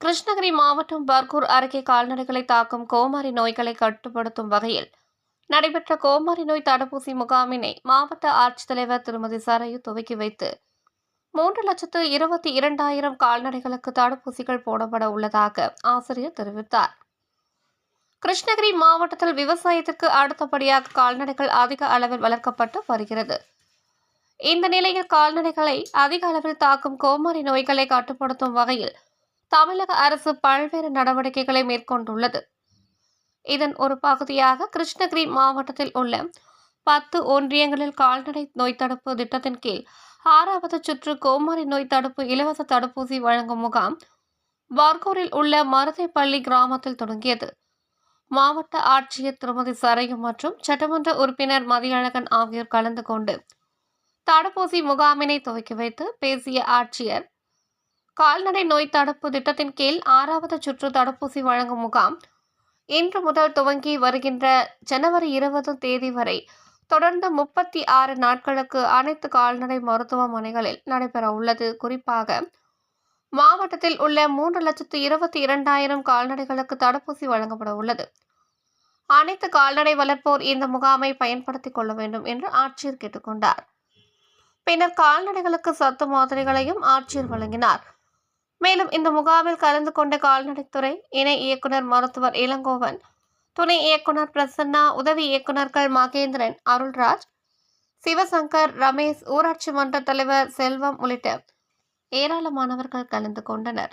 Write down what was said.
கிருஷ்ணகிரி மாவட்டம் பர்கூர் அருகே கால்நடைகளை தாக்கும் கோமாரி நோய்களை கட்டுப்படுத்தும் வகையில் நடைபெற்ற கோமாரி நோய் தடுப்பூசி முகாமினை மாவட்ட ஆட்சித்தலைவர் திருமதி சரையு துவக்கி வைத்து மூன்று லட்சத்து இருபத்தி இரண்டாயிரம் கால்நடைகளுக்கு தடுப்பூசிகள் போடப்பட உள்ளதாக ஆசிரியர் தெரிவித்தார். கிருஷ்ணகிரி மாவட்டத்தில் விவசாயத்திற்கு அடுத்தபடியாக கால்நடைகள் அதிக அளவில் வளர்க்கப்பட்டு வருகிறது. இந்த நிலையில் கால்நடைகளை அதிக அளவில் தாக்கும் கோமாரி நோய்களை கட்டுப்படுத்தும் வகையில் தமிழக அரசு பல்வேறு நடவடிக்கைகளை மேற்கொண்டுள்ளது. இதன் ஒரு பகுதியாக கிருஷ்ணகிரி மாவட்டத்தில் உள்ள பத்து ஒன்றியங்களில் கால்நடை நோய் தடுப்பு திட்டத்தின் கீழ் ஆறாவது சுற்று கோமாரி நோய் தடுப்பு இலவச தடுப்பூசி வழங்கும் முகாம் பார்கூரில் உள்ள மருதைப்பள்ளி கிராமத்தில் தொடங்கியது. மாவட்ட ஆட்சியர் திருமதி சரையு மற்றும் சட்டமன்ற உறுப்பினர் மதியழகன் ஆகியோர் கலந்து கொண்டு தடுப்பூசி முகாமினை துவக்கி வைத்து பேசிய ஆட்சியர் கால்நடை நோய் தடுப்பு திட்டத்தின் கீழ் ஆறாவது சுற்று தடுப்பூசி வழங்கும் முகாம் இன்று முதல் துவங்கி வருகின்ற ஜனவரி இருபது தேதி வரை தொடர்ந்து முப்பத்தி ஆறு நாட்களுக்கு அனைத்து கால்நடை மருத்துவமனைகளில் நடைபெற உள்ளது. குறிப்பாக மாவட்டத்தில் உள்ள மூன்று லட்சத்து இருபத்தி இரண்டாயிரம் கால்நடைகளுக்கு தடுப்பூசி வழங்கப்பட உள்ளது. அனைத்து கால்நடை வளர்ப்போர் இந்த முகாமை பயன்படுத்திக் கொள்ள வேண்டும் என்று ஆட்சியர் கேட்டுக்கொண்டார் பின்னர் கால்நடைகளுக்கு சத்து மாதிரிகளையும் ஆட்சியர் வழங்கினார். மேலும் இந்த முகாமில் கலந்து கொண்ட கால்நடைத்துறை இணை இயக்குனர் மருத்துவர் இளங்கோவன் துணை இயக்குனர் பிரசன்னா உதவி இயக்குனர்கள் மகேந்திரன் அருள்ராஜ் சிவசங்கர் ரமேஷ் ஊராட்சி மன்ற தலைவர் செல்வம் உள்ளிட்ட ஏராளமானவர்கள் கலந்து கொண்டனர்.